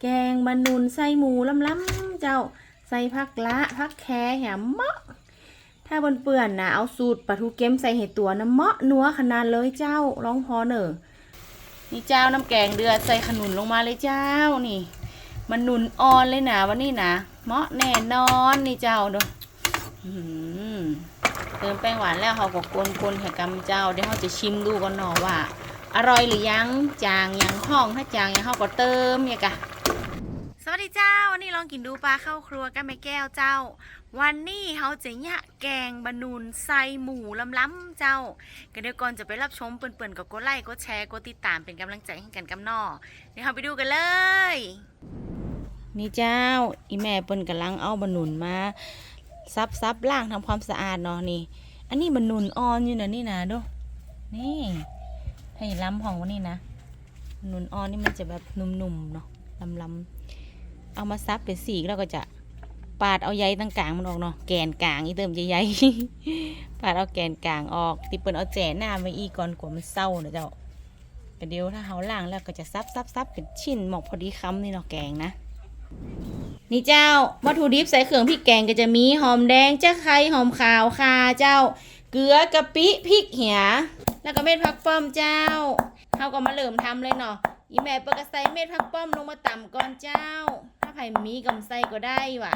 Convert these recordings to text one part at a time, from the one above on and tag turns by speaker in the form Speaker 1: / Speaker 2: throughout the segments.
Speaker 1: แกงบะนุนใส่หมูล้ำๆเจ้าใส่ผักละผักแคแหมเมาะถ้าบนเปื่อนนะเอาสูตรปลาทูเค็มใส่เห็ดตัวน้ำเมาะนัวขนาดเลยเจ้าร้องพอเนอะนี่เจ้าน้ำแกงเดือดใส่ขนุนลงมาเลยเจ้านี่มันนุนอ่อนเลยนะวันนี้นะเมาะแน่นอนนี่เจ้าดูอื้อหือเติมแป้งหวานแล้วเขาก็กลนๆแห่กำเจ้าเดี๋ยวเขาจะชิมดูกันหนอว่า อร่อยหรือยังจางยังห้องถ้าจางยังเขาก็เติมเนี่ยกะสวัสดีเจ้าวันนี้ลองกินดูปลาเข้าครัวกันแม่แก้วเจ้า วันนี้เขาจะยะแกงบะนุนใส่หมูล้ำๆเจ้าก็เดี๋ยวก่อนจะไปรับชมเปิ่อนๆกับกดไลค์กดแชร์กดติดตามเป็นกำลังใจให้กันกำนอเดี๋ยวเราไปดูกันเลย นี่เจ้า อีแม่เปิ่นกำลังเอาบะนุนมาซับซับล้างทำความสะอาดเนาะนี่ อันนี้บะนุนอ่อนอยู่นะนี่นะดูนี่ ให้ล้ำของวันนี้นะบะนุนอ่อนนี่มันจะแบบนุ่มๆเนาะล้ำๆเอามาซับเป็นสีแล้วก็จะปาดเอาใยตั้งกลางมันออกเนาะแกนกลางอีเติมใยปาดเอาแกนกลางออกติเปิลเอาแจหน้าไว้อีก่อนกว่ามันเศร้านะเจ้าแต่เดี๋ยวถ้าเขาล่างแล้วก็จะซับซับซับเป็นชิ้นหมอกพอดีคำนี่เนาะแกงนะนี่เจ้าวัตถุดิบใส่เครื่องพริกแกงก็จะมีหอมแดงจ้ไข่หอมขาวคาเจ้า เกลือกะปิพริกเหีย แล้วก็เม็ดผักป้อมเจ้าเขาก็มาเริ่มทำเลยเนาะอีแม่เปิดกระใส่เม็ดผักป้อมลงมาต่ำก่อนเจ้า ถ้าไผ่มีกำไส้ก็ได้ว่ะ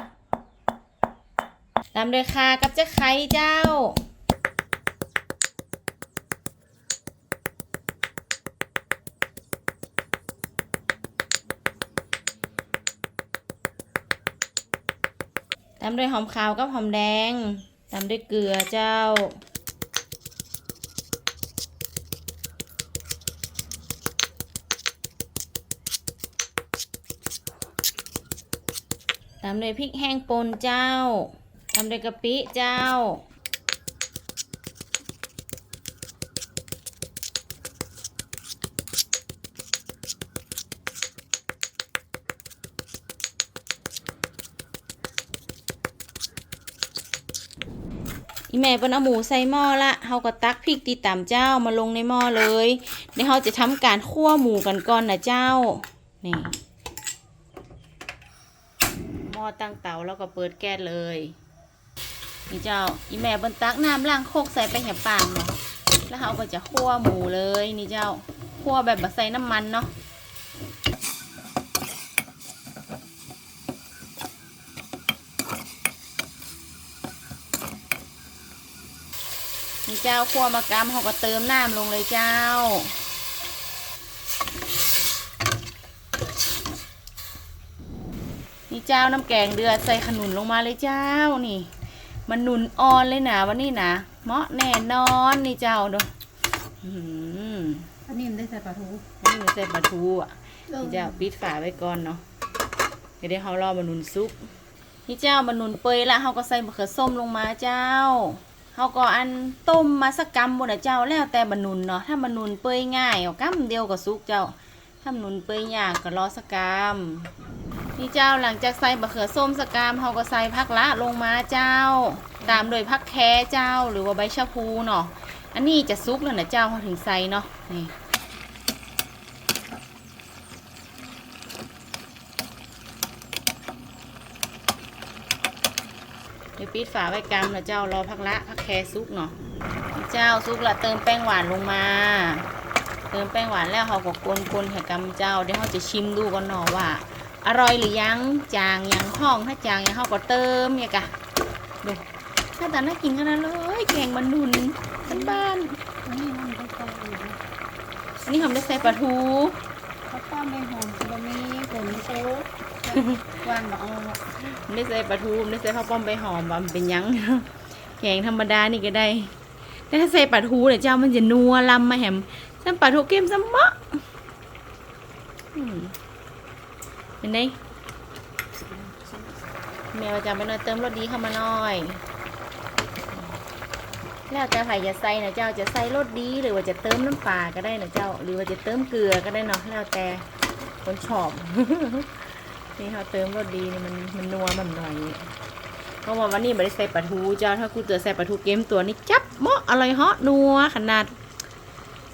Speaker 1: ตามด้วยคากับเจ้าไข่เจ้าตามด้วยหอมขาวกับหอมแดง ตามด้วยเกลือเจ้า ตามด้วยพริกแห้งป่นเจ้า ตามด้วยกะปิเจ้า อีแม่เปิ้นเอาหมูใส่หม้อละเฮาก็ตักพริกตีต่ำเจ้ามาลงในหม้อเลยเดี๋ยวเฮาจะทำการคั่วหมูกันก่อนนะเจ้า นี่ อตั้งเตาแล้วก็เปิดแก๊สเลยนี่เจ้าอีแม่บนตักน้ำล้างโคกใส่ไปแหบปานเนาะแล้วเขาก็จะคั่วหมูเลยนี่เจ้าคั่วแบบบใส่น้ำมันเนาะนี่เจ้าคั่วมากำเขาก็เติมน้ำลงเลยเจ้า นี่เจ้าน้ำแกงเดือดใส่ขนุนลงมาเลยเจ้านี่ มันหนุนอ่อนเลยนะวันนี้นะเหมาะแน่นอนนี่เจ้าดูอื้อหือ
Speaker 2: อันนี้มันได้ใส่ปลาทู
Speaker 1: นี่มันใส่ปลาทูอะนี่เจ้าปิดฝาไว้ก่อนเนาะเดี๋ยวเดี๋ยวเขารอมันหนุนซุปนี่เจ้ามันหนุนเปยละเขาก็ใส่มะเขือส้มลงมาเจ้าเขาก็อันต้มมาสักกำบนนะเจ้าแล้วแต่มันหนุนเนาะถ้ามันหนุนเปยง่ายเอากำเดียวก็ซุกเจ้าถ้ามันหนุนเปยยากก็รอสักกำ นี่เจ้าหลังจากใส่บะเขือส้มสกามเขาก็ใส่ผักละลงมาเจ้า ตามโดยผักแคเจ้าหรือว่าใบชะพูเนาะอันนี้จะซุกแล้วนะเจ้าเขาถึงใส่เนาะนี่เดี๋ยวปิดฝาไว้กำนะเจ้ารอผักละผักแคซุกเนาะนี่เจ้าซุกละเติมแป้งหวานลงมา เติมแป้งหวานแล้วเขาก็กลนๆให้กำเจ้าเดี๋ยวเขาจะชิมดูกันเนาะว่า อร่อยหรือยังจางยังห้องถ้าจางยังเขาก็เติมเนี่ยกะดูหน้าตาน่ากินขนาดเลยแกงมันนุนบ้านบ้าน
Speaker 2: อันนี้มันได้ใส่อยู่นะ
Speaker 1: ๆอันนี้ผมได้ใส่ปลาทู
Speaker 2: ข้าวป้าไม่หอมบะหมี่ผงโซ่วานบะเอา
Speaker 1: ผมได้ใส่ปลาทูผมได้ใส่ข้าวป้อมใบหอมว่ามันเป็นหยังแกงธรรมดานี่ก็ได้แต่ถ้าใส่ปลาทูเนี่ยเจ้ามันจะนัวลำมาแหมใส่ปลาทูเค็มสมะอืม เป็นไงแม่ว่าจะไปหน่อยเติมรสดีเข้ามาหน่อย แล้วแต่ใครจะใส่นะเจ้าจะใส่รสดีหรือว่าจะเติมน้ำปลาก็ได้นะเจ้า หรือว่าจะเติมเกลือก็ได้เนาะแล้วแต่คนชอบนี่เขาเติมรสดีนี่มันมันนัวมันหน่อยเพราะว่าวันนี้ไม่ได้ใส่ปลาทูเจ้าถ้ากูเจอใส่ปลาทูเกมตัวนี้จับเมาะอร่อยเหาะนัวขนาด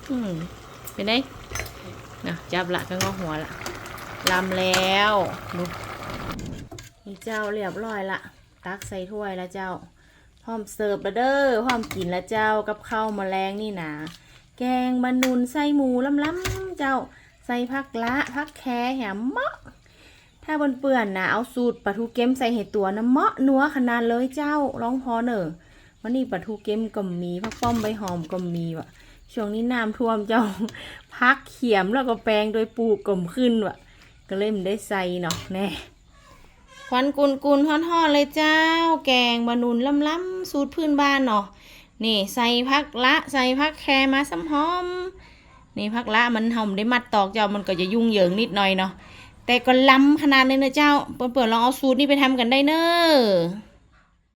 Speaker 1: อืมเป็นไงนะจับละก็งอหัวละ ลำแล้วดูนี่เจ้าเรียบร้อยละตักใส่ถ้วยแล้วเจ้าพร้อมเสิร์ฟล้วเด้อพร้อมกินแล้วเจ้ากับข้าวแมลงนี่นะแกงบะนุนใส่หมูล้ำๆเจ้าใส่ผักละผักแคแหมเมาะถ้าบนเปื่อนๆนะเอาสูตรปลาทูเค็มใส่เห็ดตัวนะเมาะนัวขนาดเลยเจ้าร้องพอเนอะวันนี้ปลาทูเค็มก็มีผักป้อมใบหอมก็มีว่ะช่วงนี้น้ำท่วมเจ้าพักเขียมแล้วก็แปลงโดยปลูกกลมขึ้นว่ะ ก็เลยมันได้ใส่เนาะแน่ควันกุนกุนๆห่อนๆเลยเจ้า แกงบะนุนล้ำๆสูตรพื้นบ้านเนาะนี่ใส่พักละใส่พักแคมาซ้ำหอม นี่พักละมันหอมได้มัดตอกเจ้ามันก็จะยุ่งเหยิงนิดหน่อยเนาะแต่ก็ล้ำขนาดเลยนะเจ้าเปิดๆลองเอาสูตรนี้ไปทำกันได้เนอะ